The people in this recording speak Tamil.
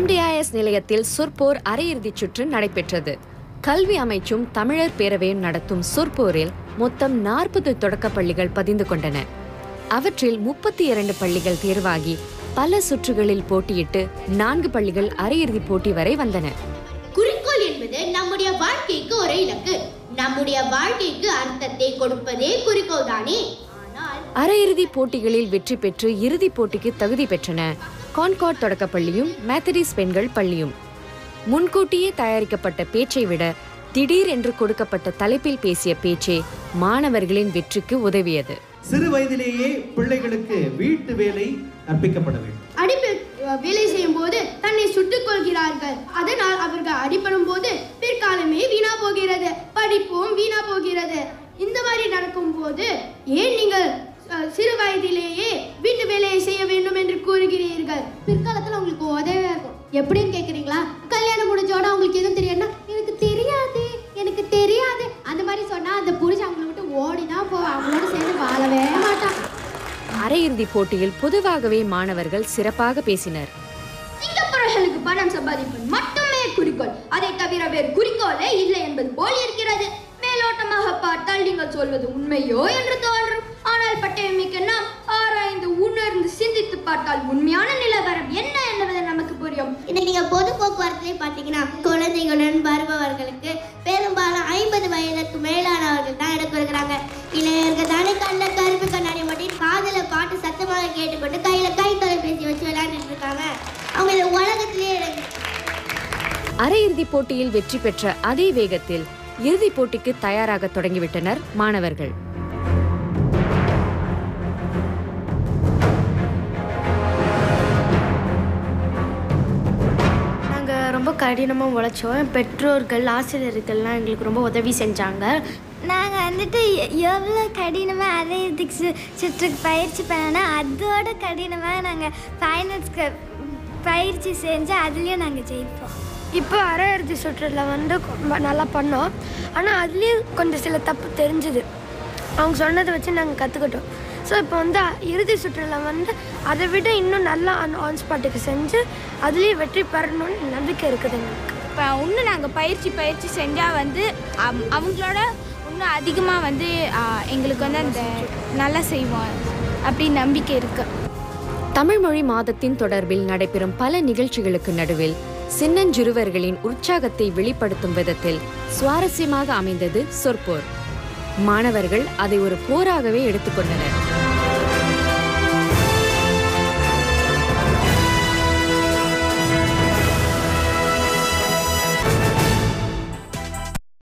எம்டிஐஎஸ் நிலையத்தில் சொற்போர் அரையிறுதிச் சுற்று நடைபெற்றது. கல்வி அமைச்சும் தமிழர் பேரவையும் நடத்தும் சொற்போரில் மொத்தம் நாற்பது தொடக்கப் பள்ளிகள் பதிந்து கொண்டன. அவற்றில் முப்பத்தி இரண்டு பள்ளிகள் தேர்வாகி பல சுற்றுகளில் போட்டியிட்டு நான்கு பள்ளிகள் அரையிறுதிப் போட்டி வரை வந்தன. குறிக்கோள் என்பது நம்முடைய வாழ்க்கைக்கு ஒரு இலக்கு. நம்முடைய வாழ்க்கைக்கு அர்த்தத்தை கொடுப்பதே குறிக்கோள் தானே. ஆனால் அரையிறுதிப் போட்டிகளில் வெற்றி பெற்று இறுதிப் போட்டிக்கு தகுதி பெற்றன. கான்கார்ட் தொடக்கப் பள்ளியும் மேத்தடிஸ் பெண்கள் பள்ளியும். முன்கூட்டியே தயாரிக்கப்பட்ட பேச்சை விட திடீர் என்று கொடுக்கப்பட்ட தலைப்பில் பேசிய பேச்சே மாணவர்களின் வெற்றிக்கு உதவியது. சிறு வயதிலேயே பிள்ளைகளுக்கு வீட்டு வேலை கற்பிக்கப்பட வேண்டும். அடிப்பு வேலை செய்யும் போது தன்னை சுட்டுக் கொள்கிறார்கள் அதனால் அவர்கள் அடிபடும் போது பிற்காலமே வீணா போகிறது. படிப்பும் வீணா போகிறது. இந்த மாதிரி நடக்கும் போது ஏன் நீங்கள் சிறு வயதிலேயே வீட்டு வேலையை செய்ய வேண்டும் என்று கூறுகிறீர்கள். பிற்காலத்தில் உங்களுக்கு உதவியா இருக்கும். எப்படின்னு கேட்குறீங்களா கல்யாணம் முடிஞ்சோட உங்களுக்கு எதுவும் தெரியும்னா எனக்கு தெரியாது எனக்கு தெரியாது. அந்த மாதிரி சொன்னா அந்த புருஷன் அவங்கள விட்டு ஓடி தான் போவான் அவங்களோட சேர்ந்து வாழவே மாட்டான். அரையிறுதிப் போட்டியில் பொதுவாகவே மாணவர்கள் சிறப்பாக பேசினர். சிங்கப்பூரர்களுக்கு பணம் சம்பாதிப்பது மட்டுமே குறிக்கோள். அதை தவிர வேறு குறிக்கோளே இல்லை என்பது போல் இருக்கிறது. மேலோட்டமாக பார்த்தால் நீங்கள் சொல்வது உண்மையோ என்று தோன்றும் போக்குவரத்துலேயே பார்த்தீங்கன்னா குழந்தைகளுடன் வருபவர்களுக்கு பெரும்பாலும் ஐம்பது வயதுக்கு மேலானவர்கள் தான் இடம் கொடுக்குறாங்க இளைஞர்கள் தானே கண்ண கருப்பு கண்ணாடி மட்டும் காதில் பாட்டு சத்தமாக கேட்டுக்கொண்டு கையில் கை தொலைபேசி வச்சு விளையாண்டுட்டு இருக்காங்க. அவங்க இந்த உலகத்திலேயே அரையிறுதிப் போட்டியில் வெற்றி பெற்ற அதே வேகத்தில் இறுதிப் போட்டிக்கு தயாராக தொடங்கிவிட்டனர் மாணவர்கள். ரொம்ப கடினமாக உழைச்சோம். பெற்றோர்கள் ஆசிரியர்கள்லாம் எங்களுக்கு ரொம்ப உதவி செஞ்சாங்க. நாங்கள் வந்துட்டு எவ்வளோ கடினமாக அரையிறதுக்கு சு சுற்றுக்கு பயிற்சி பண்ணோன்னா அதோட கடினமாக நாங்கள் ஃபைனல்ஸ்க்கு பயிற்சி செஞ்சு அதுலேயும் நாங்கள் ஜெயிப்போம். இப்போ அரையிறுதி சுற்றில் வந்து நல்லா பண்ணோம். ஆனால் அதுலேயும் கொஞ்சம் சில தப்பு தெரிஞ்சுது. அவங்க சொன்னதை வச்சு நாங்கள் கற்றுக்கிட்டோம் ஸோ இப்போ வந்து இறுதி சுற்றில் வந்து அதை விட இன்னும் நல்லா ஆன் ஆன் ஸ்பாட்டுக்கு செஞ்சு அதுலேயும் வெற்றி பெறணும்னு நம்பிக்கை இருக்குது எங்களுக்கு. இப்போ இன்னும் நாங்கள் பயிற்சி பயிற்சி செஞ்சால் வந்து அவ்- அவங்களோட இன்னும் அதிகமாக வந்து எங்களுக்கு வந்து அந்த நல்லா செய்வோம் அப்படி நம்பிக்கை இருக்குது தமிழ்மொழி மாதத்தின் தொடர்பில் நடைபெறும் பல நிகழ்ச்சிகளுக்கு நடுவில் சின்னஞ்சிறுவர்களின் உற்சாகத்தை வெளிப்படுத்தும் விதத்தில் சுவாரஸ்யமாக அமைந்தது சொற்போர். மாணவர்கள் அதை ஒரு போராகவே எடுத்துக்கொண்டனர்.